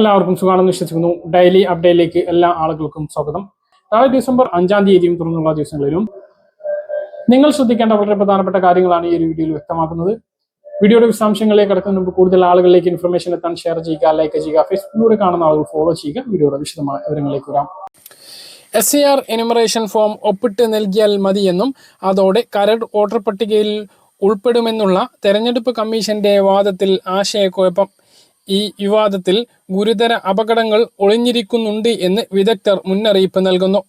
എല്ലാവർക്കും സുഖമാണെന്ന് വിശ്വസിക്കുന്നു. ഡെയിലി അപ്ഡേറ്റിലേക്ക് എല്ലാ ആളുകൾക്കും സ്വാഗതം. നാളെ ഡിസംബർ അഞ്ചാം തീയതിയും തുടർന്നുള്ള ദിവസങ്ങളിലും നിങ്ങൾ ശ്രദ്ധിക്കേണ്ട വളരെ പ്രധാനപ്പെട്ട കാര്യങ്ങളാണ് ഈ ഒരു വീഡിയോയിൽ വ്യക്തമാക്കുന്നത്. വീഡിയോയുടെ വിശദാംശങ്ങളിലേക്ക് കിടക്കുന്ന മുമ്പ് കൂടുതൽ ആളുകളിലേക്ക് ഇൻഫർമേഷൻ എത്താൻ ഷെയർ ചെയ്യുക ലൈക്ക് ചെയ്യുക ഫേസ്ബുക്കിലൂടെ കാണുന്ന ആളുകൾ ഫോളോ ചെയ്യുക. വീഡിയോയുടെ വിശദമായ വിവരങ്ങളിലേക്ക് വരാം. S C R enumeration form ഒപ്പിട്ട് നൽകിയാൽ മതിയെന്നും അതോടെ കരട് വോട്ടർ പട്ടികയിൽ ഉൾപ്പെടുമെന്നുള്ള തെരഞ്ഞെടുപ്പ് കമ്മീഷന്റെ വാദത്തിൽ ആശയക്കുഴപ്പം ഈ വിവാദത്തിൽ ഗുരുതര അപകടങ്ങൾ ഒളിഞ്ഞിരിക്കുന്നുണ്ട് എന്ന് വിദഗ്ധർ മുന്നറിയിപ്പ് നൽകുന്നു.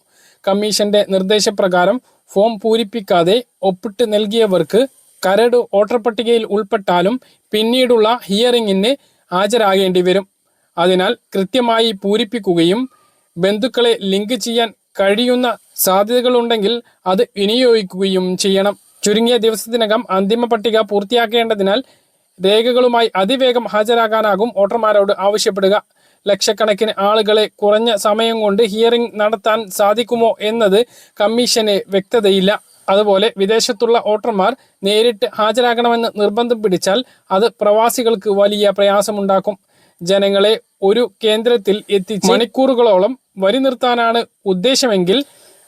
കമ്മീഷന്റെ നിർദ്ദേശപ്രകാരം ഫോം പൂരിപ്പിക്കാതെ ഒപ്പിട്ട് നൽകിയവർക്ക് കരട് വോട്ടർ പട്ടികയിൽ ഉൾപ്പെട്ടാലും പിന്നീടുള്ള ഹിയറിംഗിന് ഹാജരാകേണ്ടി വരും. അതിനാൽ കൃത്യമായി പൂരിപ്പിക്കുകയും ബന്ധുക്കളെ ലിങ്ക് ചെയ്യാൻ കഴിയുന്ന സാധ്യതകളുണ്ടെങ്കിൽ അത് വിനിയോഗിക്കുകയും ചെയ്യണം. ചുരുങ്ങിയ ദിവസത്തിനകം അന്തിമ പട്ടിക പൂർത്തിയാക്കേണ്ടതിനാൽ രേഖകളുമായി അതിവേഗം ഹാജരാകാനാകും വോട്ടർമാരോട് ആവശ്യപ്പെടുക. ലക്ഷക്കണക്കിന് ആളുകളെ കുറഞ്ഞ സമയം കൊണ്ട് ഹിയറിംഗ് നടത്താൻ സാധിക്കുമോ എന്നത് കമ്മീഷന് വ്യക്തതയില്ല. അതുപോലെ വിദേശത്തുള്ള വോട്ടർമാർ നേരിട്ട് ഹാജരാകണമെന്ന് നിർബന്ധം പിടിച്ചാൽ അത് പ്രവാസികൾക്ക് വലിയ പ്രയാസമുണ്ടാക്കും. ജനങ്ങളെ ഒരു കേന്ദ്രത്തിൽ എത്തിച്ച് മണിക്കൂറുകളോളം വരി നിർത്താനാണ് ഉദ്ദേശമെങ്കിൽ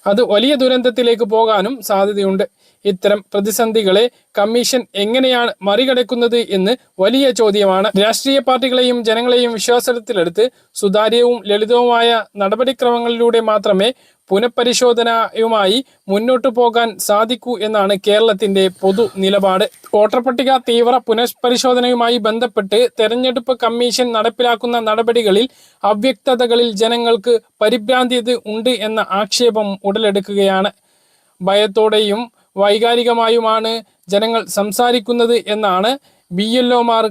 അത് വലിയ ദുരന്തത്തിലേക്ക് പോകാനും സാധ്യതയുണ്ട്. ഇത്തരം പ്രതിസന്ധികളെ കമ്മീഷൻ എങ്ങനെയാണ് മറികടക്കുന്നത് എന്ന് വലിയ ചോദ്യമാണ്. രാഷ്ട്രീയ പാർട്ടികളെയും ജനങ്ങളെയും വിശ്വാസത്തിലെടുത്ത് സുതാര്യവും ലളിതവുമായ നടപടിക്രമങ്ങളിലൂടെ മാത്രമേ പുനഃപരിശോധനയുമായി മുന്നോട്ടു പോകാൻ സാധിക്കൂ എന്നാണ് കേരളത്തിന്റെ പൊതു നിലപാട്. വോട്ടർ പട്ടിക തീവ്ര പുനഃപരിശോധനയുമായി ബന്ധപ്പെട്ട് തെരഞ്ഞെടുപ്പ് കമ്മീഷൻ നടപ്പിലാക്കുന്ന നടപടികളിൽ അവ്യക്തതകളിൽ ജനങ്ങൾക്ക് പരിഭ്രാന്തിയത് ഉണ്ട് എന്ന ആക്ഷേപം ഉടലെടുക്കുകയാണ്. ഭയത്തോടെയും വൈകാരികമായുമാണ് ജനങ്ങൾ സംസാരിക്കുന്നത് എന്നാണ് ബി എൽ ഒമാർ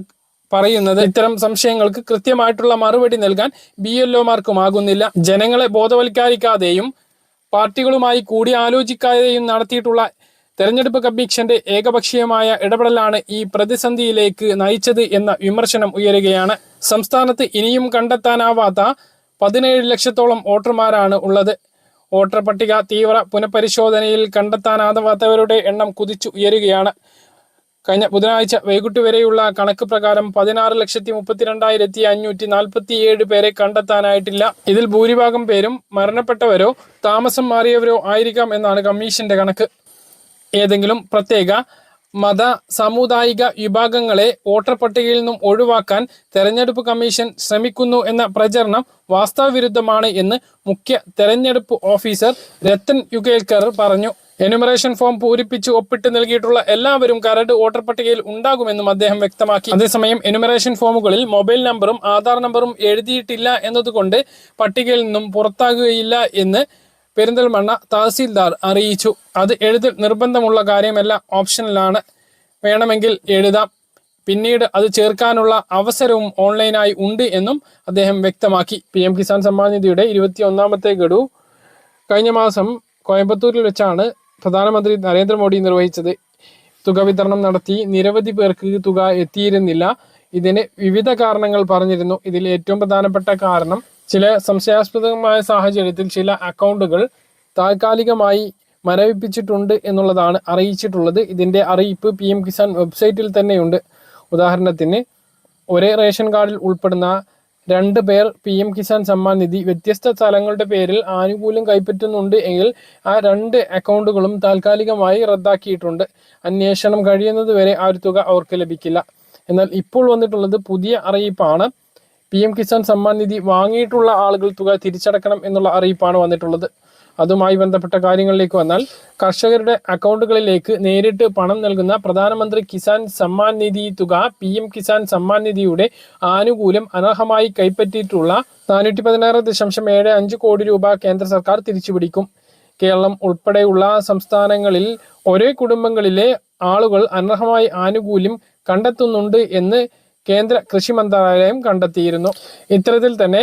പറയുന്നത്. ഇത്തരം സംശയങ്ങൾക്ക് കൃത്യമായിട്ടുള്ള മറുപടി നൽകാൻ ബി ഒമാർക്കുമാകുന്നില്ല. ജനങ്ങളെ ബോധവൽക്കരിക്കാതെയും പാർട്ടികളുമായി കൂടിയാലോചിക്കാതെയും നടത്തിയിട്ടുള്ള തെരഞ്ഞെടുപ്പ് കമ്മീഷന്റെ ഏകപക്ഷീയമായ ഇടപെടലാണ് ഈ പ്രതിസന്ധിയിലേക്ക് നയിച്ചത് എന്ന വിമർശനം ഉയരുകയാണ്. സംസ്ഥാനത്ത് ഇനിയും കണ്ടെത്താനാവാത്ത പതിനേഴ് ലക്ഷത്തോളം വോട്ടർമാരാണ് ഉള്ളത്. വോട്ടർ പട്ടിക തീവ്ര പുനഃപരിശോധനയിൽ കണ്ടെത്താനാവാത്തവരുടെ എണ്ണം കുതിച്ചു ഉയരുകയാണ്. കഴിഞ്ഞ ബുധനാഴ്ച വൈകിട്ട് വരെയുള്ള കണക്ക് പ്രകാരം പതിനാറ് ലക്ഷത്തി മുപ്പത്തിരണ്ടായിരത്തി അഞ്ഞൂറ്റി നാൽപ്പത്തി ഏഴ് പേരെ കണ്ടെത്താനായിട്ടില്ല. ഇതിൽ ഭൂരിഭാഗം പേരും മരണപ്പെട്ടവരോ താമസം മാറിയവരോ ആയിരിക്കാം എന്നാണ് കമ്മീഷന്റെ കണക്ക്. ഏതെങ്കിലും പ്രത്യേക മത സാമുദായിക വിഭാഗങ്ങളെ വോട്ടർ പട്ടികയിൽ നിന്നും ഒഴിവാക്കാൻ തെരഞ്ഞെടുപ്പ് കമ്മീഷൻ ശ്രമിക്കുന്നു എന്ന പ്രചരണം വാസ്തവവിരുദ്ധമാണ് എന്ന് മുഖ്യ തെരഞ്ഞെടുപ്പ് ഓഫീസർ രത്തൻ യുഗേൽക്കർ പറഞ്ഞു. എന്യൂമറേഷൻ ഫോം പൂരിപ്പിച്ച് ഒപ്പിട്ട് നൽകിയിട്ടുള്ള എല്ലാവരും കരട് വോട്ടർ പട്ടികയിൽ ഉണ്ടാകുമെന്നും അദ്ദേഹം വ്യക്തമാക്കി. അതേസമയം എന്യൂമറേഷൻ ഫോമുകളിൽ മൊബൈൽ നമ്പറും ആധാർ നമ്പറും എഴുതിയിട്ടില്ല എന്നതുകൊണ്ട് പട്ടികയിൽ നിന്നും പുറത്താകുകയില്ല എന്ന് പെരിന്തൽമണ്ണ തഹസീൽദാർ അറിയിച്ചു. അത് എഴുതിൽ നിർബന്ധമുള്ള കാര്യമല്ല ഓപ്ഷനിലാണ്. വേണമെങ്കിൽ എഴുതാം. പിന്നീട് അത് ചേർക്കാനുള്ള അവസരവും ഓൺലൈനായി ഉണ്ട് എന്നും അദ്ദേഹം വ്യക്തമാക്കി. പി എം കിസാൻ സമ്മാൻ നിധിയുടെ ഇരുപത്തി ഒന്നാമത്തെ ഗഡു കഴിഞ്ഞ മാസം കോയമ്പത്തൂരിൽ വെച്ചാണ് പ്രധാനമന്ത്രി നരേന്ദ്രമോദി നിർവഹിച്ചത്. തുക വിതരണം നടത്തി നിരവധി പേർക്ക് തുക എത്തിയിരുന്നില്ല. ഇതിന് വിവിധ കാരണങ്ങൾ പറഞ്ഞിരുന്നു. ഇതിൽ ഏറ്റവും പ്രധാനപ്പെട്ട കാരണം ചില സംശയാസ്പദമായ സാഹചര്യത്തിൽ ചില അക്കൗണ്ടുകൾ താൽക്കാലികമായി മരവിപ്പിച്ചിട്ടുണ്ട് എന്നുള്ളതാണ് അറിയിച്ചിട്ടുള്ളത്. ഇതിന്റെ അറിയിപ്പ് പി എം കിസാൻ വെബ്സൈറ്റിൽ തന്നെയുണ്ട്. ഉദാഹരണത്തിന് ഒരേ റേഷൻ കാർഡിൽ ഉൾപ്പെടുന്ന രണ്ട് പേർ പി എം കിസാൻ സമ്മാൻ നിധി വ്യത്യസ്ത സ്ഥലങ്ങളുടെ പേരിൽ ആനുകൂല്യം കൈപ്പറ്റുന്നുണ്ട് എങ്കിൽ ആ രണ്ട് അക്കൗണ്ടുകളും താൽക്കാലികമായി റദ്ദാക്കിയിട്ടുണ്ട്. അന്വേഷണം കഴിയുന്നത് വരെ ആ ഒരു തുക അവർക്ക് ലഭിക്കില്ല. എന്നാൽ ഇപ്പോൾ വന്നിട്ടുള്ളത് പുതിയ അറിയിപ്പാണ്. പി എം കിസാൻ സമ്മാൻ നിധി വാങ്ങിയിട്ടുള്ള ആളുകൾ തുക തിരിച്ചടക്കണം എന്നുള്ള അറിയിപ്പാണ് വന്നിട്ടുള്ളത്. അതുമായി ബന്ധപ്പെട്ട കാര്യങ്ങളിലേക്ക് വന്നാൽ കർഷകരുടെ അക്കൗണ്ടുകളിലേക്ക് നേരിട്ട് പണം നൽകുന്ന പ്രധാനമന്ത്രി കിസാൻ സമ്മാൻ നിധി തുക പി എം കിസാൻ സമ്മാൻ നിധിയുടെ ആനുകൂല്യം അനർഹമായി കൈപ്പറ്റിയിട്ടുള്ള നാനൂറ്റി പതിനാറ് ദശാംശം ഏഴ് അഞ്ച് കോടി രൂപ കേന്ദ്ര സർക്കാർ തിരിച്ചുപിടിക്കും. കേരളം ഉൾപ്പെടെയുള്ള സംസ്ഥാനങ്ങളിൽ ഒരേ കുടുംബങ്ങളിലെ ആളുകൾ അനർഹമായി ആനുകൂല്യം കണ്ടെത്തുന്നുണ്ട് എന്ന് കേന്ദ്ര കൃഷി മന്ത്രാലയം കണ്ടെത്തിയിരുന്നു. ഇത്തരത്തിൽ തന്നെ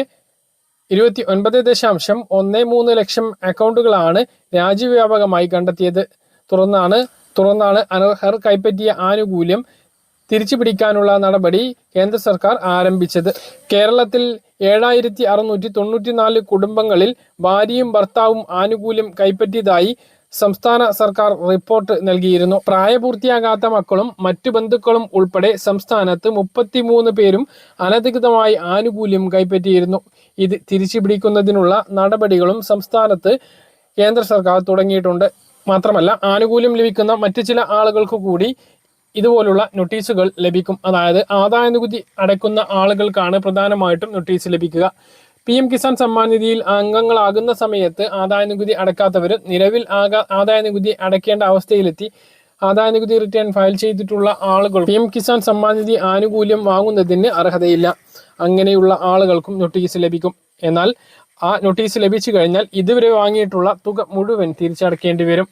ഇരുപത്തി ഒൻപത് ദശാംശം ഒന്ന് മൂന്ന് ലക്ഷം അക്കൗണ്ടുകളാണ് രാജ്യവ്യാപകമായി കണ്ടെത്തിയത്. തുറന്നാണ് തുറന്നാണ് അനർഹർ കൈപ്പറ്റിയ ആനുകൂല്യം തിരിച്ചു പിടിക്കാനുള്ള നടപടി കേന്ദ്ര സർക്കാർ ആരംഭിച്ചത്. കേരളത്തിൽ ഏഴായിരത്തി അറുന്നൂറ്റി തൊണ്ണൂറ്റിനാല് കുടുംബങ്ങളിൽ ഭാര്യയും ഭർത്താവും ആനുകൂല്യം കൈപ്പറ്റിയതായി സംസ്ഥാന സർക്കാർ റിപ്പോർട്ട് നൽകിയിരുന്നു. പ്രായപൂർത്തിയാകാത്ത മക്കളും മറ്റു ബന്ധുക്കളും ഉൾപ്പെടെ സംസ്ഥാനത്ത് മുപ്പത്തിമൂന്ന് പേരും അനധികൃതമായി ആനുകൂല്യം കൈപ്പറ്റിയിരുന്നു. ഇത് തിരിച്ചുപിടിക്കുന്നതിനുള്ള നടപടികളും സംസ്ഥാനത്ത് കേന്ദ്ര സർക്കാർ തുടങ്ങിയിട്ടുണ്ട്. മാത്രമല്ല ആനുകൂല്യം ലഭിക്കുന്ന മറ്റു ചില ആളുകൾക്ക് കൂടി ഇതുപോലുള്ള നോട്ടീസുകൾ ലഭിക്കും. അതായത് ആദായ നികുതി അടയ്ക്കുന്ന ആളുകൾക്കാണ് പ്രധാനമായിട്ടും നോട്ടീസ് ലഭിക്കുക. പി എം കിസാൻ സമ്മാൻ നിധിയിൽ അംഗങ്ങളാകുന്ന സമയത്ത് ആദായ നികുതി അടക്കാത്തവർ നിലവിൽ ആകാ ആദായ നികുതി അടയ്ക്കേണ്ട അവസ്ഥയിലെത്തി. ആദായനികുതി റിട്ടേൺ ഫയൽ ചെയ്തിട്ടുള്ള ആളുകൾ പി എം കിസാൻ സമ്മാൻ നിധി ആനുകൂല്യം വാങ്ങുന്നതിന് അർഹതയില്ല. അങ്ങനെയുള്ള ആളുകൾക്കും നോട്ടീസ് ലഭിക്കും. എന്നാൽ ആ നോട്ടീസ് ലഭിച്ചു കഴിഞ്ഞാൽ ഇതുവരെ വാങ്ങിയിട്ടുള്ള തുക മുഴുവൻ തിരിച്ചടക്കേണ്ടി വരും.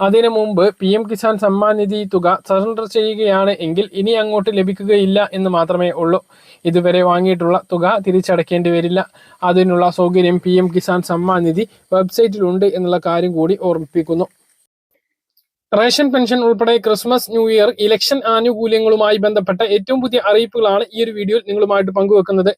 അതിനു മുമ്പ് പി എം കിസാൻ സമ്മാൻ നിധി തുക സറണ്ടർ ചെയ്യുകയാണ് എങ്കിൽ ഇനി അങ്ങോട്ട് ലഭിക്കുകയില്ല എന്ന് മാത്രമേ ഉള്ളൂ. ഇതുവരെ വാങ്ങിയിട്ടുള്ള തുക തിരിച്ചടക്കേണ്ടി വരില്ല. അതിനുള്ള സൗകര്യം പി എം കിസാൻ സമ്മാൻ നിധി വെബ്സൈറ്റിലുണ്ട് എന്നുള്ള കാര്യം കൂടി ഓർമ്മിപ്പിക്കുന്നു. റേഷൻ പെൻഷൻ ഉൾപ്പെടെ ക്രിസ്മസ് ന്യൂ ഇയർ ഇലക്ഷൻ ആനുകൂല്യങ്ങളുമായി ബന്ധപ്പെട്ട ഏറ്റവും പുതിയ അറിയിപ്പുകളാണ് ഈ ഒരു വീഡിയോയിൽ നിങ്ങളുമായിട്ട് പങ്കുവെക്കുന്നത്.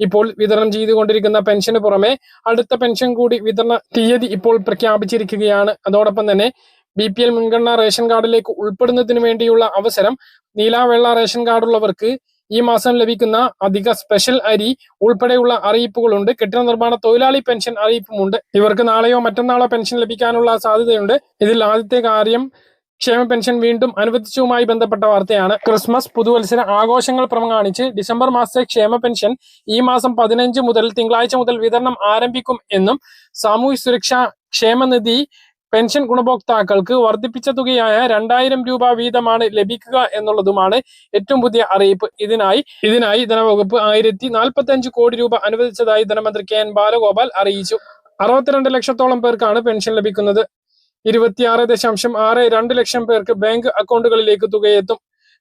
ഇപ്പോൾ വിതരണം ചെയ്തുകൊണ്ടിരിക്കുന്ന പെൻഷന് പുറമെ അടുത്ത പെൻഷൻ കൂടി വിതരണ തീയതി ഇപ്പോൾ പ്രഖ്യാപിച്ചിരിക്കുകയാണ്. അതോടൊപ്പം തന്നെ ബി പി എൽ മുൻഗണന റേഷൻ കാർഡിലേക്ക് ഉൾപ്പെടുന്നതിന് വേണ്ടിയുള്ള അവസരം നീലാവെള്ള റേഷൻ കാർഡുള്ളവർക്ക് ഈ മാസം ലഭിക്കുന്ന അധിക സ്പെഷ്യൽ അരി ഉൾപ്പെടെയുള്ള അറിയിപ്പുകളുണ്ട്. കെട്ടിട നിർമ്മാണ തൊഴിലാളി പെൻഷൻ അറിയിപ്പുമുണ്ട്. ഇവർക്ക് നാളെയോ മറ്റന്നാളോ പെൻഷൻ ലഭിക്കാനുള്ള സാധ്യതയുണ്ട്. ഇതിൽ ആദ്യത്തെ കാര്യം ക്ഷേമ പെൻഷൻ വീണ്ടും അനുവദിച്ചതുമായി ബന്ധപ്പെട്ട വാർത്തയാണ്. ക്രിസ്മസ് പുതുവത്സര ആഘോഷങ്ങൾ പ്രമാണിച്ച് ഡിസംബർ മാസത്തെ ക്ഷേമ പെൻഷൻ ഈ മാസം പതിനഞ്ച് മുതൽ തിങ്കളാഴ്ച മുതൽ വിതരണം ആരംഭിക്കും എന്നും സാമൂഹ്യ സുരക്ഷാ ക്ഷേമനിധി പെൻഷൻ ഗുണഭോക്താക്കൾക്ക് വർദ്ധിപ്പിച്ച തുകയായ രണ്ടായിരം രൂപ വീതമാണ് ലഭിക്കുക എന്നുള്ളതുമാണ് ഏറ്റവും പുതിയ അറിയിപ്പ്. ഇതിനായി ഇതിനായി ധനവകുപ്പ് ആയിരത്തി നാൽപ്പത്തി അഞ്ച് കോടി രൂപ അനുവദിച്ചതായി ധനമന്ത്രി കെ എൻ ബാലഗോപാൽ അറിയിച്ചു. അറുപത്തിരണ്ട് ലക്ഷത്തോളം പേർക്കാണ് പെൻഷൻ ലഭിക്കുന്നത്. ഇരുപത്തിയാറ് ദശാംശം ആറ് രണ്ട് ലക്ഷം പേർക്ക് ബാങ്ക് അക്കൗണ്ടുകളിലേക്ക് തുകയെത്തും.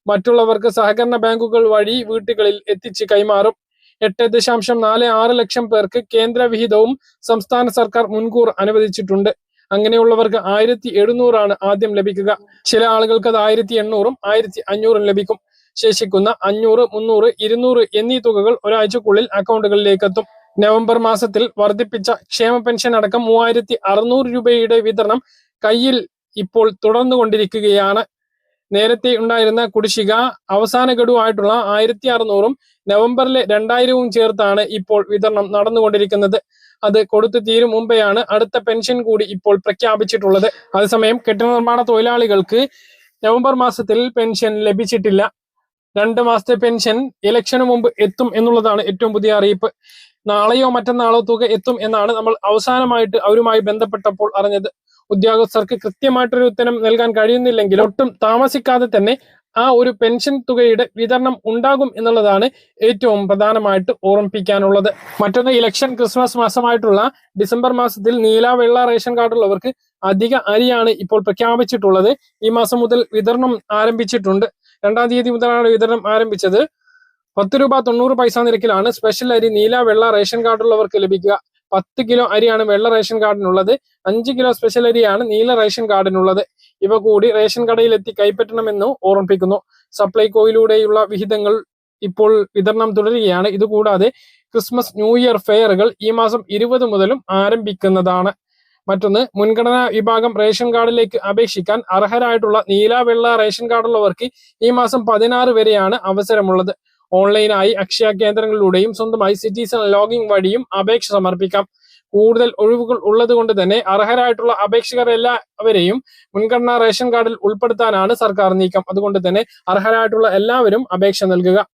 മറ്റുള്ളവർക്ക് സഹകരണ ബാങ്കുകൾ വഴി വീട്ടുകളിൽ എത്തിച്ച് കൈമാറും. എട്ട് ദശാംശം നാല് ആറ് ലക്ഷം പേർക്ക് കേന്ദ്ര വിഹിതവും സംസ്ഥാന സർക്കാർ മുൻകൂർ അനുവദിച്ചിട്ടുണ്ട്. അങ്ങനെയുള്ളവർക്ക് ആയിരത്തി എഴുന്നൂറാണ് ആദ്യം ലഭിക്കുക. ചില ആളുകൾക്ക് അത് ആയിരത്തി എണ്ണൂറും ആയിരത്തി അഞ്ഞൂറും ലഭിക്കും. ശേഷിക്കുന്ന അഞ്ഞൂറ് മുന്നൂറ് ഇരുന്നൂറ് എന്നീ തുകകൾ ഒരാഴ്ചക്കുള്ളിൽ അക്കൗണ്ടുകളിലേക്ക് എത്തും നവംബർ മാസത്തിൽ വർദ്ധിപ്പിച്ച ക്ഷേമ പെൻഷൻ അടക്കം മൂവായിരത്തി അറുന്നൂറ് രൂപയുടെ വിതരണം കയ്യിൽ ഇപ്പോൾ തുടർന്നു കൊണ്ടിരിക്കുകയാണ്. നേരത്തെ ഉണ്ടായിരുന്ന കുടിശ്ശിക അവസാന ഗഡുവായിട്ടുള്ള ആയിരത്തി അറുന്നൂറും നവംബറിലെ രണ്ടായിരവും ചേർത്താണ് ഇപ്പോൾ വിതരണം നടന്നുകൊണ്ടിരിക്കുന്നത്. അത് കൊടുത്തു തീരും മുമ്പെയാണ് അടുത്ത പെൻഷൻ കൂടി ഇപ്പോൾ പ്രഖ്യാപിച്ചിട്ടുള്ളത്. അതേസമയം കെട്ടിട നിർമ്മാണ തൊഴിലാളികൾക്ക് നവംബർ മാസത്തിൽ പെൻഷൻ ലഭിച്ചിട്ടില്ല. രണ്ട് മാസത്തെ പെൻഷൻ ഇലക്ഷന് മുമ്പ് എത്തും എന്നുള്ളതാണ് ഏറ്റവും പുതിയ അറിയിപ്പ്. നാളെയോ മറ്റന്നാളോ തുക എത്തും എന്നാണ് നമ്മൾ അവസാനമായിട്ട് അവരുമായി ബന്ധപ്പെട്ടപ്പോൾ അറിഞ്ഞത്. ഉദ്യോഗസ്ഥർക്ക് കൃത്യമായിട്ടൊരു ഉത്തരം നൽകാൻ കഴിയുന്നില്ലെങ്കിൽ ഒട്ടും താമസിക്കാതെ തന്നെ ആ ഒരു പെൻഷൻ തുകയുടെ വിതരണം ഉണ്ടാകും എന്നുള്ളതാണ് ഏറ്റവും പ്രധാനമായിട്ട് ഓർമ്മിപ്പിക്കാനുള്ളത്. മറ്റൊന്ന് ഇലക്ഷൻ ക്രിസ്മസ് മാസമായിട്ടുള്ള ഡിസംബർ മാസത്തിൽ നീല വെള്ള റേഷൻ കാർഡുള്ളവർക്ക് അധിക അരിയാണ് ഇപ്പോൾ പ്രഖ്യാപിച്ചിട്ടുള്ളത്. ഈ മാസം മുതൽ വിതരണം ആരംഭിച്ചിട്ടുണ്ട്. രണ്ടാം തീയതി മുതലാണ് വിതരണം ആരംഭിച്ചത്. പത്ത് രൂപ തൊണ്ണൂറ് പൈസ നിരക്കിലാണ് സ്പെഷ്യൽ അരി നീല വെള്ള റേഷൻ കാർഡുള്ളവർക്ക് ലഭിക്കുക. പത്ത് കിലോ അരിയാണ് വെള്ള റേഷൻ കാർഡിനുള്ളത്. അഞ്ച് കിലോ സ്പെഷ്യൽ അരിയാണ് നീല റേഷൻ കാർഡിനുള്ളത്. ഇവ കൂടി റേഷൻ കടയിൽ എത്തി കൈപ്പറ്റണമെന്ന് ഓർമ്മിപ്പിക്കുന്നു. സപ്ലൈകോയിലൂടെയുള്ള വിഹിതങ്ങൾ ഇപ്പോൾ വിതരണം തുടരുകയാണ്. ഇതുകൂടാതെ ക്രിസ്മസ് ന്യൂ ഇയർ ഫെയറുകൾ ഈ മാസം ഇരുപത് മുതലും ആരംഭിക്കുന്നതാണ്. മറ്റൊന്ന് മുൻഗണനാ വിഭാഗം റേഷൻ കാർഡിലേക്ക് അപേക്ഷിക്കാൻ അർഹരായിട്ടുള്ള നീല വെള്ള റേഷൻ കാർഡുള്ളവർക്ക് ഈ മാസം പതിനാറ് വരെയാണ് അവസരമുള്ളത്. ഓൺലൈനായി അക്ഷയ കേന്ദ്രങ്ങളിലൂടെയും സ്വന്തമായി സിറ്റിസൺ ലോഗിൻ വഴിയും അപേക്ഷ സമർപ്പിക്കാം. കൂടുതൽ ഒഴിവുകൾ ഉള്ളതുകൊണ്ട് തന്നെ അർഹരായിട്ടുള്ള അപേക്ഷകർ എല്ലാവരെയും മുൻഗണനാ റേഷൻ കാർഡിൽ ഉൾപ്പെടുത്താനാണ് സർക്കാർ നീക്കം. അതുകൊണ്ട് തന്നെ അർഹരായിട്ടുള്ള എല്ലാവരും അപേക്ഷ നൽകുക.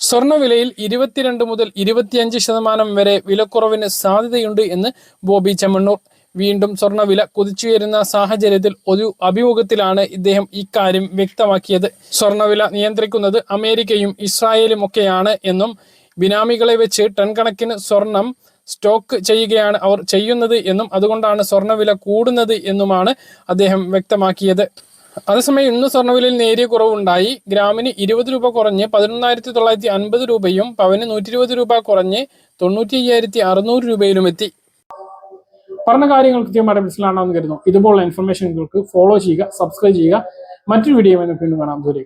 സ്വർണവിലയിൽ ഇരുപത്തിരണ്ട് മുതൽ ഇരുപത്തിയഞ്ച് ശതമാനം വരെ വിലക്കുറവിന് സാധ്യതയുണ്ട് എന്ന് ബോബി ചെമ്മണ്ണൂർ. വീണ്ടും സ്വർണവില കുതിച്ചുയരുന്ന സാഹചര്യത്തിൽ ഒരു അഭിമുഖത്തിലാണ് ഇദ്ദേഹം ഇക്കാര്യം വ്യക്തമാക്കിയത്. സ്വർണവില നിയന്ത്രിക്കുന്നത് അമേരിക്കയും ഇസ്രായേലും ഒക്കെയാണ് എന്നും ബിനാമികളെ വെച്ച് ടൺ കണക്കിന് സ്വർണം സ്റ്റോക്ക് ചെയ്യുകയാണ് അവർ ചെയ്യുന്നത് എന്നും അതുകൊണ്ടാണ് സ്വർണവില കൂടുന്നത് എന്നുമാണ് അദ്ദേഹം വ്യക്തമാക്കിയത്. അതേസമയം ഇന്ന് സ്വർണവിലയിൽ നേരിയ കുറവുണ്ടായി. ഗ്രാമിന് ഇരുപത് രൂപ കുറഞ്ഞ് പതിനൊന്നായിരത്തി തൊള്ളായിരത്തി അൻപത് രൂപയും പവന് നൂറ്റി ഇരുപത് രൂപ കുറഞ്ഞ് തൊണ്ണൂറ്റി അയ്യായിരത്തി അറുന്നൂറ് രൂപയിലും എത്തി. പറഞ്ഞ കാര്യങ്ങൾ കൃത്യമായിട്ട് മനസ്സിലാണെന്ന് കരുതുന്നു. ഇതുപോലുള്ള ഇൻഫർമേഷനുകൾക്ക് ഫോളോ ചെയ്യുക സബ്സ്ക്രൈബ് ചെയ്യുക. മറ്റൊരു വീഡിയോ വീണ്ടും കാണാം. ദൂരെ